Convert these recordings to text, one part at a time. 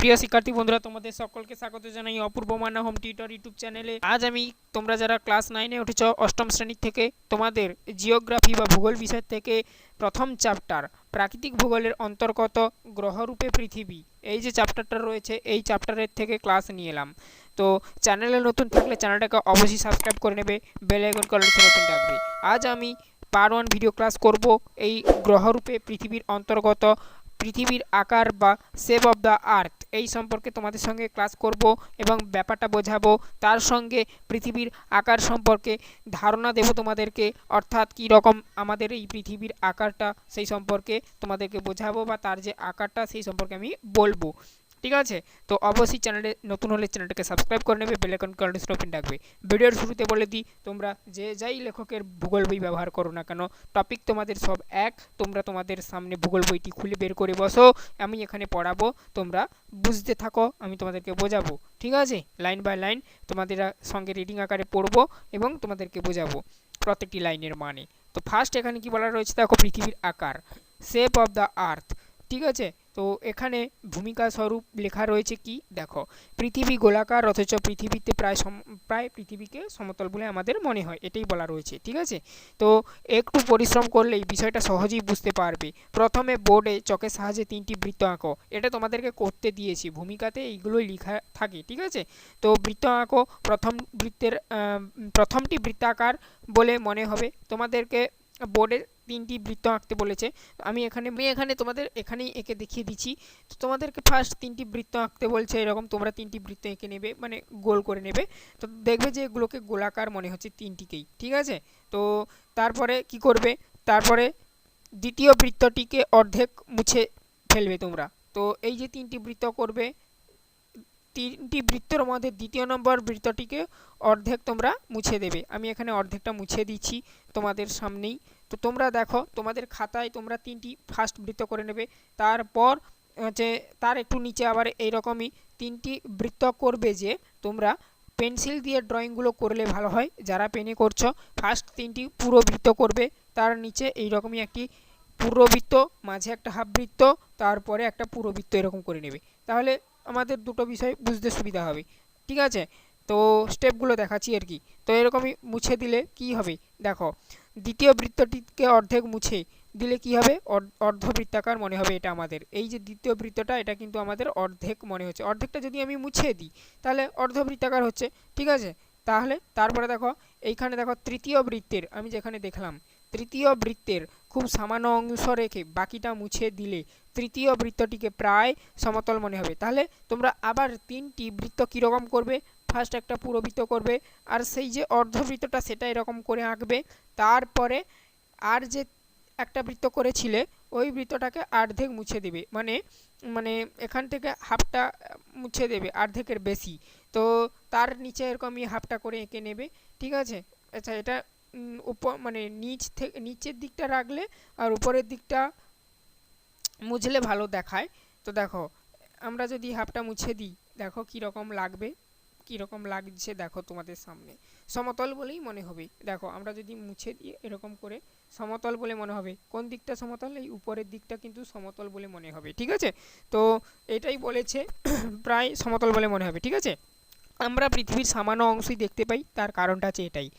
প্রিয় শিক্ষার্থী বন্ধুরা, তোমাদের সকলকে স্বাগত জানাই Apurba Manna home tutor YouTube চ্যানেলে। আজ আমি তোমরা যারা ক্লাস নাইনে উঠেছ, অষ্টম শ্রেণি থেকে, তোমাদের জিওগ্রাফি বা ভূগোল বিষয় থেকে প্রথম চ্যাপ্টার, প্রাকৃতিক ভূগোলের অন্তর্গত গ্রহরূপে পৃথিবী, এই যে চ্যাপ্টারটা রয়েছে, এই চ্যাপ্টারের থেকে ক্লাস নিয়ে এলাম। তো চ্যানেলে নতুন থাকলে চ্যানেলটাকে অবশ্যই সাবস্ক্রাইব করে নেবে, বেল আইকন ওপেন রাখবে আজ আমি পার ওয়ান ভিডিও ক্লাস করব, এই গ্রহরূপে পৃথিবীর অন্তর্গত, পৃথিবীর আকার বা শেপ অফ দ্য আর্থ এই সম্পর্কে তোমাদের সঙ্গে ক্লাস করব এবং ব্যাপারটা বোঝাবো। তার সঙ্গে পৃথিবীর আকার সম্পর্কে ধারণা দেব তোমাদেরকে। অর্থাৎ কি রকম আমাদের এই পৃথিবীর আকারটা সেই সম্পর্কে তোমাদেরকে বোঝাবো বা তার যে আকারটা সেই সম্পর্কে আমি বলব। ঠিক আছে? তো অবশ্যই চ্যানেলে নতুন হলে চ্যানেলটাকে সাবস্ক্রাইব করে নেবে বেলাইকন কন্ডিশন ওপেন রাখবে। ভিডিওর শুরুতে বলে দিই, তোমরা যে যাই লেখকের ভূগোল বই ব্যবহার করো না কেন টপিক তোমাদের সব এক, তোমরা তোমাদের সামনে ভূগোল বইটি খুলে বের করে বসো, আমি এখানে পড়াবো, তোমরা বুঝতে থাকো, আমি তোমাদেরকে বোঝাবো। ঠিক আছে? লাইন বাই লাইন তোমাদের সঙ্গে রিডিং আকারে পড়ব এবং তোমাদেরকে বোঝাবো প্রত্যেকটি লাইনের মানে। তো ফার্স্ট এখানে কি বলা রয়েছে? দেখো পৃথিবীর আকার। শেপ অফ দ্য আর্থ ঠিক আছে? তো এখানে ভূমিকা স্বরূপ লেখা রয়েছে কি? দেখো, পৃথিবী গোলাকার অথচ পৃথিবীতে প্রায় প্রায় পৃথিবীকে সমতল বলে আমাদের মনে হয়, এটাই বলা রয়েছে, ঠিক আছে? তো একটু পরিশ্রম করলেই বিষয়টা সহজেই বুঝতে পারবে। প্রথমে বোর্ডে চকের সাহায্যে তিনটি বৃত্ত আঁকো, এটা তোমাদেরকে করতে দিয়েছি, ভূমিকাতে এইগুলোই লেখা থাকে, ঠিক আছে? তো বৃত্ত আঁকো, প্রথম বৃত্তের প্রথমটি বৃত্তাকার বলে মনে হবে, তোমাদেরকে বোর্ডে তিনটি বৃত্ত আঁকতে বলেছে। আমি এখানে আমি এখানে তোমাদের এখানেই এঁকে দেখিয়ে দিচ্ছি। তো তোমাদেরকে ফার্স্ট তিনটি বৃত্ত আঁকতে বলছে, এরকম তোমরা তিনটি বৃত্ত এঁকে নেবে মানে গোল করে নেবে। তো দেখবে যে এগুলোকে গোলাকার মনে হচ্ছে তিনটিকেই, ঠিক আছে? তো তারপরে কি করবে? তারপরে দ্বিতীয় বৃত্তটিকে অর্ধেক মুছে ফেলবে তোমরা। তো এই যে তিনটি বৃত্ত করবে তিনটি বৃত্তর মধ্যে দ্বিতীয় নম্বর বৃত্তটিকে অর্ধেক তোমরা মুছে দেবে। আমি এখানে অর্ধেকটা মুছে দিচ্ছি তোমাদের সামনেই। তো তোমরা দেখো, তোমাদের খাতায় তোমরা তিনটি ফার্স্ট বৃত্ত করে নেবে। তারপর হচ্ছে তার একটু নিচে আবার এইরকমই তিনটি বৃত্ত করবে যে তোমরা পেন্সিল দিয়ে ড্রয়িংগুলো করলে ভালো হয়। যারা পেনে করছ ফার্স্ট তিনটি পুরো বৃত্ত করবে। তার নিচে এইরকমই একটি পুরো বৃত্ত, মাঝে একটা হাফ বৃত্ত, তারপরে একটা পুরো বৃত্ত এরকম করে নেবে। তাহলে আমাদের দুটো বিষয় বুঝতে সুবিধা হবে, ঠিক আছে? তো স্টেপগুলো দেখাচ্ছি আর কি। তো এরকমই মুছে দিলে কি হবে? দেখো, দ্বিতীয় বৃত্তটিকে অর্ধেক মুছে দিলে কি হবে? অর্ধ- অর্ধবৃত্তাকার মনে হবে এটা আমাদের। এই যে দ্বিতীয় বৃত্তটা, এটা কিন্তু আমাদের অর্ধেক মনে হচ্ছে। অর্ধেকটা যদি আমি মুছে দিই, তাহলে অর্ধবৃত্তাকার হচ্ছে, ঠিক আছে? তাহলে, তারপরে দেখো, এইখানে দেখো তৃতীয় বৃত্তের, আমি যেখানে দেখলাম তৃতীয় বৃত্তের খুব সামান্য অংশ রেখে বাকিটা মুছে দিলে তৃতীয় বৃত্তটিকে প্রায় সমতল মনে হবে। তাহলে তোমরা আবার তিনটি বৃত্ত কীরকম করবে? ফার্স্ট একটা পুরো বৃত্ত করবে, আর সেই যে অর্ধবৃত্তটা সেটা এরকম করে আঁকবে। তারপরে আর যে একটা বৃত্ত করেছিলে, ওই বৃত্তটাকে অর্ধেক মুছে দেবে। মানে মানে এখান থেকে হাফটা মুছে দেবে, অর্ধেকের বেশি। তো তার নিচে এরকমই হাফটা করে এঁকে নেবে, ঠিক আছে? আচ্ছা এটা উপর মানে নিচ থেকে নিচের দিকটা রাখলে আর উপরের দিকটা মুছলে ভালো দেখায়। তো দেখো, আমরা যদি হাফটা মুছে দিই, দেখো কী রকম লাগবে, কী রকম লাগছে দেখো তোমাদের সামনে। সমতল বলেই মনে হবে। দেখো, আমরা যদি মুছে দিই এরকম করে সমতল বলে মনে হবে, কোন দিকটা সমতল? এই উপরের দিকটা কিন্তু সমতল বলে মনে হবে, ঠিক আছে? তো এটাই বলেছে, প্রায় সমতল বলে মনে হবে, ঠিক আছে? আমরা পৃথিবীর সামান্য অংশই দেখতে পাই, তার কারণটা হচ্ছে এটাই।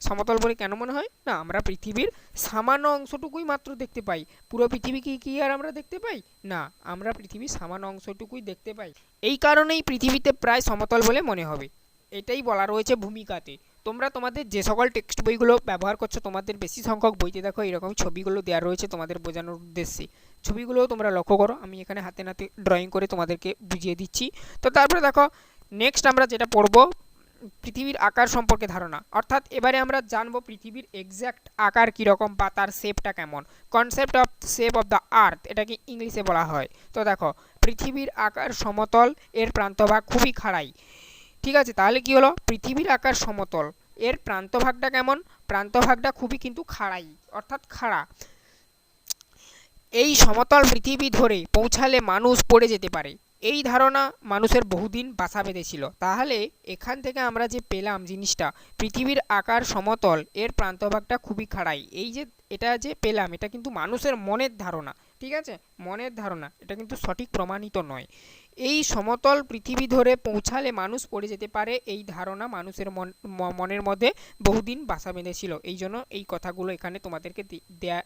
সমতল বলে কেন মনে হয়? না, আমরা পৃথিবীর সামান্য অংশটুকুই মাত্র দেখতে পাই। পুরো পৃথিবী কি কি আর আমরা দেখতে পাই? না, আমরা পৃথিবীর সামান্য অংশটুকুই দেখতে পাই। এই কারণেই পৃথিবীতে প্রায় সমতল বলে মনে হবে। এটাই বলা রয়েছে ভূমিকাতে। তোমরা তোমাদের যে সকল টেক্সট বইগুলো ব্যবহার করছ, তোমাদের বেশি সংখ্যক বইতে দেখো, এরকম ছবিগুলো দেওয়া রয়েছে তোমাদের বোঝানোর উদ্দেশ্যে। ছবিগুলোও তোমরা লক্ষ্য করো, আমি এখানে হাতে নাতে ড্রয়িং করে তোমাদেরকে বুঝিয়ে দিচ্ছি। তো তারপরে দেখো নেক্সট আমরা যেটা পড়ব পৃথিবীর আকার সম্পর্কে ধারণা। অর্থাৎ এবারে আমরা জানব পৃথিবীর এক্স্যাক্ট আকার কীরকম বা তার শেপটা কেমন। Concept of shape of the earth এটাকে ইংলিশে বলা হয়। তো দেখো, পৃথিবীর আকার সমতল, এর প্রান্তভাগ খুবই খাড়াই। ঠিক আছে, তাহলে কি হলো? পৃথিবীর আকার সমতল, এর প্রান্তভাগটা কেমন? প্রান্তভাগটা খুবই কিন্তু খাড়াই, অর্থাৎ খাড়া। এই সমতল পৃথিবী ধরে পৌঁছালে মানুষ পড়ে যেতে পারে। এই ধারণা মানুষের বহুদিন বাসা বেঁধেছিল। তাহলে এখান থেকে আমরা যে পেলাম জিনিসটা, পৃথিবীর আকার সমতল, এর প্রান্তভাগটা খুবই খাড়াই। এই যে এটা যে পেলাম, এটা কিন্তু মানুষের মনের ধারণা, ঠিক আছে? মনের ধারণা, এটা কিন্তু সঠিক প্রমাণিত নয়। এই সমতল পৃথিবী ধরে পৌঁছালে মানুষ পড়ে যেতে পারে, এই ধারণা মানুষের মন মনের মধ্যে বহুদিন বাসা বেঁধেছিল। এই জন্য এই কথাগুলো এখানে তোমাদেরকে দেয়া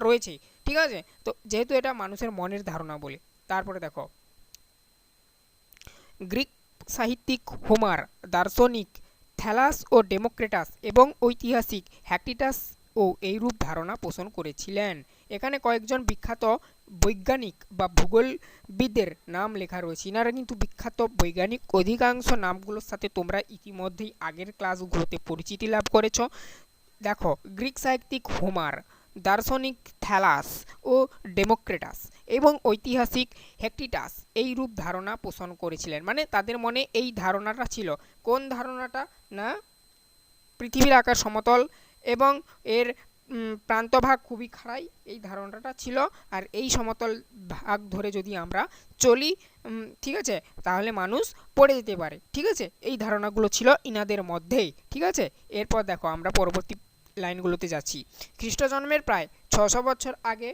রয়েছে, ঠিক আছে? তো যেহেতু এটা মানুষের মনের ধারণা বলে, তারপরে দেখো। গ্রিক সাহিত্যিক হোমার, দার্শনিক থ্যালাস ও ডেমোক্রেটাস এবং ঐতিহাসিক হ্যাক্টিটাস ও এইরূপ ধারণা পোষণ করেছিলেন। এখানে কয়েকজন বিখ্যাত বৈজ্ঞানিক বা ভূগোলবিদদের নাম লেখা রয়েছে। এনারা কিন্তু বিখ্যাত বৈজ্ঞানিক। অধিকাংশ নামগুলোর সাথে তোমরা ইতিমধ্যেই আগের ক্লাসগুলোতে পরিচিতি লাভ করেছ। দেখো, গ্রিক সাহিত্যিক হোমার, দার্শনিক থ্যালাস ও ডেমোক্রেটাস। এবং ঐতিহাসিক হেক্টিটাস এই রূপ ধারণা পোষণ করেছিলেন। মানে তাদের মনে এই ধারণাটা ছিল। কোন ধারণাটা? না? পৃথিবীর আকার সমতল এবং এর প্রান্তভাগ খুবই খাড়াই, এই ধারণাটা ছিল। আর এই সমতল ভাগ ধরে যদি আমরা চলি ঠিক আছে? তাহলে মানুষ পড়ে যেতে পারে, ঠিক আছে? এই ধারণাগুলো ছিল ইনাদের মধ্যেই, ঠিক আছে? এরপর দেখো আমরা পরবর্তী লাইনগুলোতে যাচ্ছি। খ্রিস্ট জন্মের প্রায় ছশো বছর আগে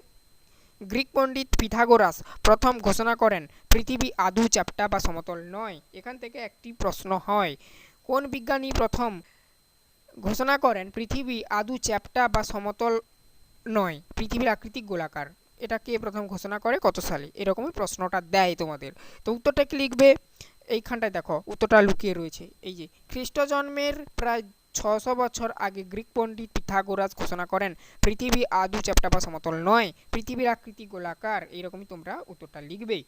গ্রিক পণ্ডিত পিথাগোরাস প্রথম ঘোষণা করেন, পৃথিবী আদু, চ্যাপ্টা বা সমতল নয়। এখান থেকে একটি প্রশ্ন হয়, কোন বিজ্ঞানী প্রথম ঘোষণা করেন, পৃথিবী আদু, চ্যাপ্টা বা সমতল নয়, পৃথিবীর আকৃতি গোলাকার? এটা কে প্রথম ঘোষণা করে, কত সালে? এরকমই প্রশ্নটা দেয় তোমাদের। তো উত্তরটা কি লিখবে? এইখানটায় দেখো, উত্তরটা লুকিয়ে রয়েছে। এই যে খ্রিস্ট জন্মের প্রায় ছশো বছর আগে গ্রিক পণ্ডিত পিথাগোরাস ঘোষণা করেন পৃথিবী আদু চ্যাপ্টা বা সমতল নয় পৃথিবীর আকৃতি গোলাকার এইরকমই তোমরা উত্তরটা লিখবে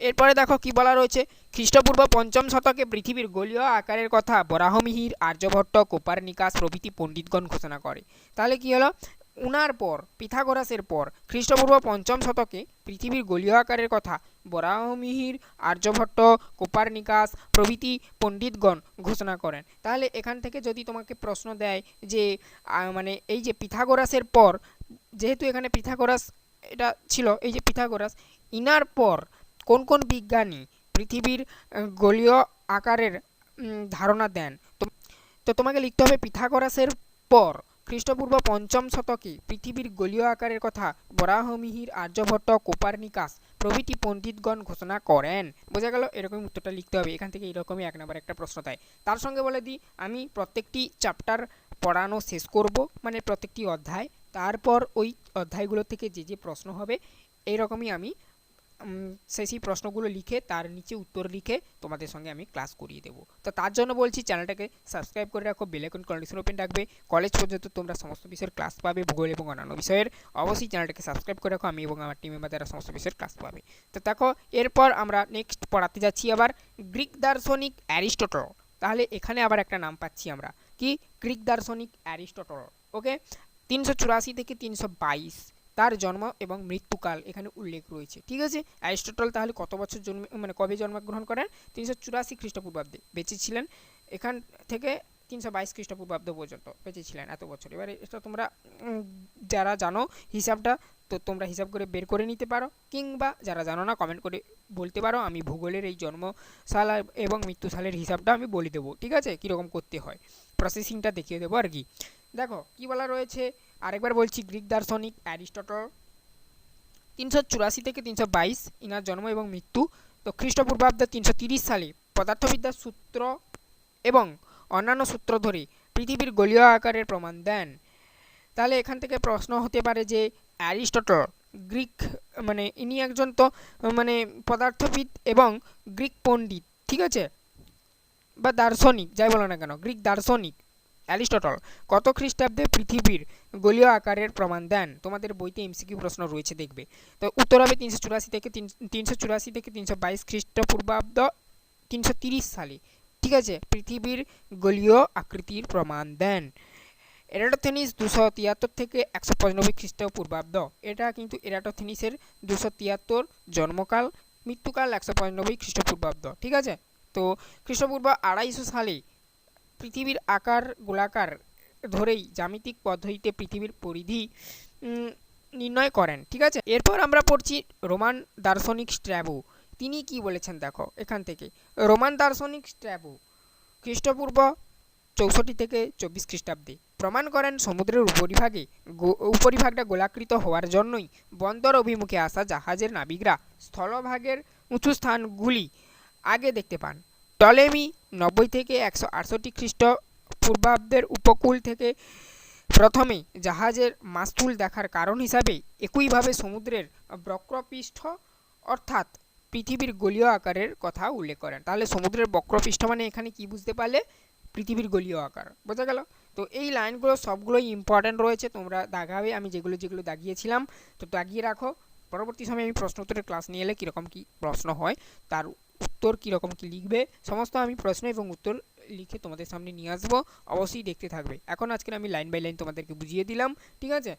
এরপরে দেখো কি বলা রয়েছে, খ্রিস্টপূর্ব পঞ্চম শতকে পৃথিবীর গোলীয় আকারের কথা বরাহমিহির, আর্যভট্ট, কোপারনিকাস প্রভৃতি পণ্ডিতগণ ঘোষণা করে। তাহলে কি হলো? উনার পর, পিথাগোরাসের পর, খ্রিস্টপূর্ব পঞ্চম শতকে পৃথিবীর গোলীয় আকারের কথা বরাহমিহির, আর্যভট্ট, কোপারনিকাস প্রভৃতি পণ্ডিতগণ ঘোষণা করেন। তাহলে এখান থেকে যদি তোমাকে প্রশ্ন দেয় যে মানে এই যে পিথাগোরাসের পর, যেহেতু এখানে পিথাগোরাস এটা ছিল, এই যে পিথাগোরাস, ইনার পর কোন কোন বিজ্ঞানী পৃথিবীর গোলীয় আকারের ধারণা দেন? তো তোমাকে লিখতে হবে পিথাগোরাসের পর। খ্রিস্টপূর্ব পঞ্চম শতকে পৃথিবীর গোলীয় আকারের কথা বরাহমিহির আর্যভট্ট কোপারনিকাস প্রভৃতি পণ্ডিতগণ ঘোষণা করেন। বোঝা গেল এরকম উত্তরটা লিখতে হবে। এখান থেকে এরকমই এক নম্বর একটা প্রশ্ন দেয় তার সঙ্গে বলে দিই, আমি প্রত্যেকটি চ্যাপ্টার পড়ানো শেষ করব মানে প্রত্যেকটি অধ্যায়। তারপর ওই অধ্যায়গুলো থেকে যে যে প্রশ্ন হবে এইরকমই আমি সেই সেই প্রশ্নগুলো লিখে, তার নিচে উত্তর লিখে তোমাদের সঙ্গে আমি ক্লাস করিয়ে দেবো। তো তার জন্য বলছি চ্যানেলটাকে সাবস্ক্রাইব করে রাখো বেলাইকন কন্ডিশন ওপেন রাখবে। কলেজ পর্যন্ত তোমরা সমস্ত বিষয়ের ক্লাস পাবে, ভূগোল এবং অন্যান্য বিষয়ের। অবশ্যই চ্যানেলটাকে সাবস্ক্রাইব করে রাখো, আমি এবং আমার টিম মেম্বাররা সমস্ত বিষয়ের ক্লাস পাবে। তো দেখো, এরপর আমরা নেক্সট পড়াতে যাচ্ছি আবার, গ্রিক দার্শনিক অ্যারিস্টটল। তাহলে এখানে আবার একটা নাম পাচ্ছি আমরা। কি? গ্রিক দার্শনিক অ্যারিস্টটল ওকে তিনশো চুরাশি থেকে তিনশো বাইশ। তার জন্ম এবং মৃত্যুকাল এখানে উল্লেখ রয়েছে। ঠিক আছে? অ্যারিস্টটল তাহলে কত বছর জন্মে মানে কবে জন্মগ্রহণ করেন? তিনশো চুরাশি খ্রিস্টপূর্বাব্দে বেঁচে ছিলেন এখান থেকে তিনশো বাইশ খ্রিস্টপূর্বাব্দ পর্যন্ত বেঁচে ছিলেন এত বছর। এবারে এটা তোমরা যারা জানো হিসাবটা, তো তোমরা হিসাব করে বের করে নিতে পারো। কিংবা যারা জানো না কমেন্ট করে বলতে পারো। আমি ভূগোলের এই জন্ম সাল এবং মৃত্যু সালের হিসাবটা আমি বলে দেবো। ঠিক আছে? কীরকম করতে হয়। প্রসেসিংটা দেখিয়ে দেবো আর কি। দেখো, কি বলা রয়েছে? আরেকবার বলছি, গ্রিক দার্শনিক অ্যারিস্টটল। তিনশো চুরাশি থেকে তিনশো বাইশ, ইনার জন্ম এবং মৃত্যু। তো খ্রিস্টপূর্বাব্দ তিনশো তিরিশ সালে পদার্থবিদ্যার সূত্র এবং অন্যান্য সূত্র ধরে পৃথিবীর গোলীয় আকারের প্রমাণ দেন। তাহলে এখান থেকে প্রশ্ন হতে পারে যে, অ্যারিস্টটল গ্রিক মানে ইনি একজন তো মানে পদার্থবিদ এবং গ্রিক পণ্ডিত, ঠিক আছে? বা দার্শনিক, যাই বলো না কেন, গ্রিক দার্শনিক। অ্যারিস্টটল, কত খ্রিস্টাব্দে পৃথিবীর গোলীয় আকারের প্রমাণ দেন? তোমাদের বইতে এমসিকিউ প্রশ্ন রয়েছে, দেখবে। তো উত্তর হবে তিনশো চুরাশি থেকে তিনশো চুরাশি থেকে তিনশো বাইশ খ্রিস্টপূর্বাব্দ তিনশো তিরিশ সালে। ঠিক আছে? পৃথিবীর গোলীয় আকৃতির প্রমাণ দেন। এরাটোথেনিস দুশো তিয়াত্তর থেকে একশো পঁচানব্বই খ্রিস্টপূর্বাব্দ। এটা কিন্তু এরাটোথেনিসের দুশো তিয়াত্তর জন্মকাল, মৃত্যুকাল একশো পঁচানব্বই খ্রিস্টপূর্বাব্দ। ঠিক আছে? তো খ্রিস্টপূর্ব আড়াইশো সালে পৃথিবীর আকার গোলাকার ধরেই জ্যামিতিক পদ্ধতিতে পৃথিবীর পরিধি নির্ণয় করেন, ঠিক আছে? এরপর আমরা পড়ছি রোমান দার্শনিক স্ট্র্যাবো। তিনি কি বলেছেন দেখো, এখান থেকে। রোমান দার্শনিক স্ট্র্যাবো, খ্রিস্টপূর্ব চৌষট্টি থেকে চব্বিশ খ্রিস্টাব্দে। প্রমাণ করেন সমুদ্রের উপরিভাগে উপরিভাগটা গোলাকৃত হওয়ার জন্যই বন্দর অভিমুখে আসা জাহাজের নাবিকরা স্থলভাগের উঁচু স্থানগুলি আগে দেখতে পান। টলেমি নব্বই থেকে একশো আটষট্টি খ্রিস্ট পূর্বাব্দের উপকূল থেকে প্রথমে জাহাজের মাস্তুল দেখার কারণ হিসাবে একইভাবে সমুদ্রের বক্রপৃষ্ঠ অর্থাৎ পৃথিবীর গলীয় আকারের কথা উল্লেখ করেন। তাহলে সমুদ্রের বক্রপৃষ্ঠ মানে এখানে কি বুঝতে পারলে? পৃথিবীর গলীয় আকার। বোঝা গেল? তো এই লাইনগুলো সবগুলোই ইম্পর্ট্যান্ট রয়েছে, তোমরা দাগাবে। আমি যেগুলো যেগুলো দাগিয়েছিলাম, তো দাগিয়ে রাখো। পরবর্তী সময়ে আমি প্রশ্ন উত্তরের ক্লাস নিয়ে এলে কীরকম কী প্রশ্ন হয়, তার উত্তর কীরকম কী লিখবে, সমস্ত আমি প্রশ্ন এবং উত্তর লিখে তোমাদের সামনে নিয়ে আসব, অবশ্যই দেখতে থাকবে। এখন আজকের আমি লাইন বাই লাইন তোমাদেরকে বুঝিয়ে দিলাম, ঠিক আছে?